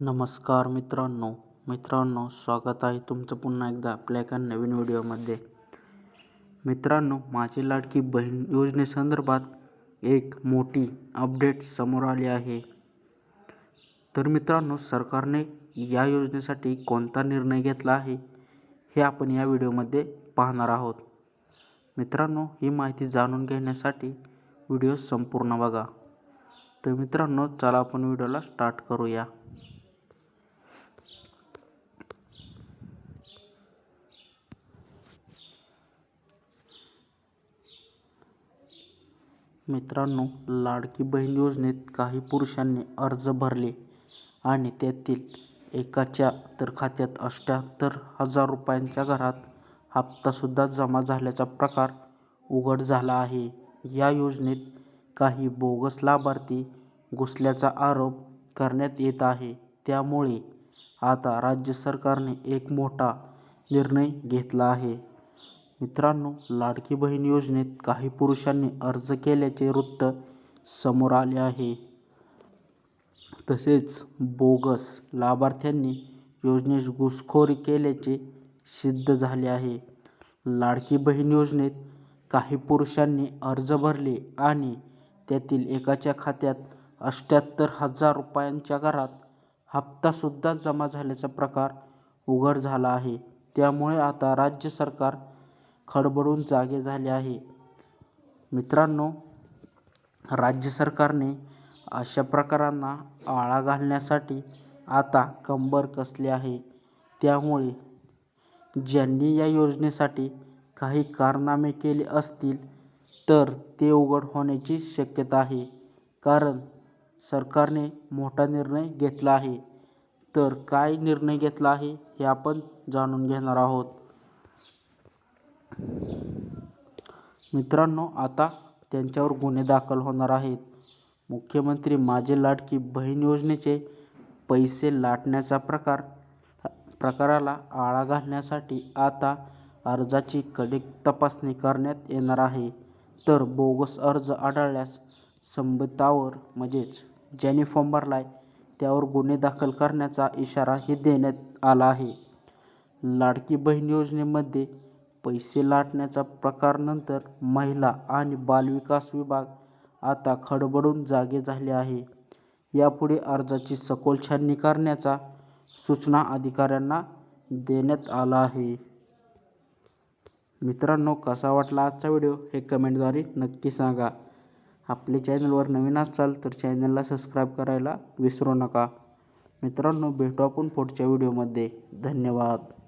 नमस्कार मित्रांनो. मित्रांनो स्वागत आहे तुमचं पुन्हा एकदा आपल्या एका नवीन व्हिडिओमध्ये. मित्रांनो माझी लाडकी बहीण योजनेसंदर्भात एक मोठी अपडेट समोर आली आहे. तर मित्रांनो सरकारने या योजनेसाठी कोणता निर्णय घेतला आहे हे आपण या व्हिडिओमध्ये पाहणार आहोत. मित्रांनो ही माहिती जाणून घेण्यासाठी व्हिडिओ संपूर्ण बघा. तर मित्रांनो चला आपण व्हिडिओला स्टार्ट करूया. मित्रांनो लाडकी बहीण योजनेत काही पुरुषांनी अर्ज भरले आणि त्यातील एकाच्या तर खात्यात अष्ट्याहत्तर हजार रुपयांच्या घरात हप्तासुद्धा जमा झाल्याचा प्रकार उघड झाला आहे. या योजनेत काही बोगस लाभार्थी घुसल्याचा आरोप करण्यात येत आहे. त्यामुळे आता राज्य सरकारने एक मोठा निर्णय घेतला आहे. मित्रांनो लाडकी बहीण योजनेत काही पुरुषांनी अर्ज केल्याचे वृत्त समोर आले आहे. तसेच बोगस लाभार्थ्यांनी योजनेस घुसखोरी केल्याचे सिद्ध झाले आहे. लाडकी बहीण योजनेत काही पुरुषांनी अर्ज भरले आणि त्यातील एकाच्या खात्यात अष्ट्याहत्तर हजार रुपयांच्या घरात हप्तासुद्धा जमा झाल्याचा प्रकार उघड झाला आहे. त्यामुळे आता राज्य सरकार खडबडून जागे झाले आहे. मित्रांनो राज्य सरकारने अशा प्रकारांना आळा घालण्यासाठी आता कंबर कसली आहे? त्यामुळे ज्यांनी या योजनेसाठी काही कारनामे केले असतील तर ते उघड होण्याची शक्यता आहे. कारण सरकारने मोठा निर्णय घेतला आहे. तर काय निर्णय घेतला आहे हे आपण जाणून घेणार आहोत. मित्रांनो आता त्यांच्यावर गुन्हे दाखल होणार आहेत. मुख्यमंत्री माझी लाडकी बहीण योजनेचे पैसे लाटण्याचा प्रकार प्रकाराला आळा घालण्यासाठी आता अर्जाची कडक तपासणी करण्यात येणार आहे. तर बोगस अर्ज आढळल्यास संबंधितांवर म्हणजेच ज्यांनी फॉर्म भरलाय त्यावर गुन्हे दाखल करण्याचा इशाराही देण्यात आला आहे. लाडकी बहीण योजनेमध्ये पैसे लाटण्याच्या प्रकारानंतर महिला आणि बालविकास विभाग आता खडबडून जागे झाले आहे. यापुढे अर्जाची सखोल छाननी करण्याच्या सूचना अधिकाऱ्यांना देण्यात आला आहे. मित्रांनो कसा वाटला आजचा व्हिडिओ हे कमेंटद्वारे नक्की सांगा. आपले चॅनलवर नवीन असाल तर चॅनलला सबस्क्राईब करायला विसरू नका. मित्रांनो भेटू आपण पुढच्या व्हिडिओमध्ये. धन्यवाद.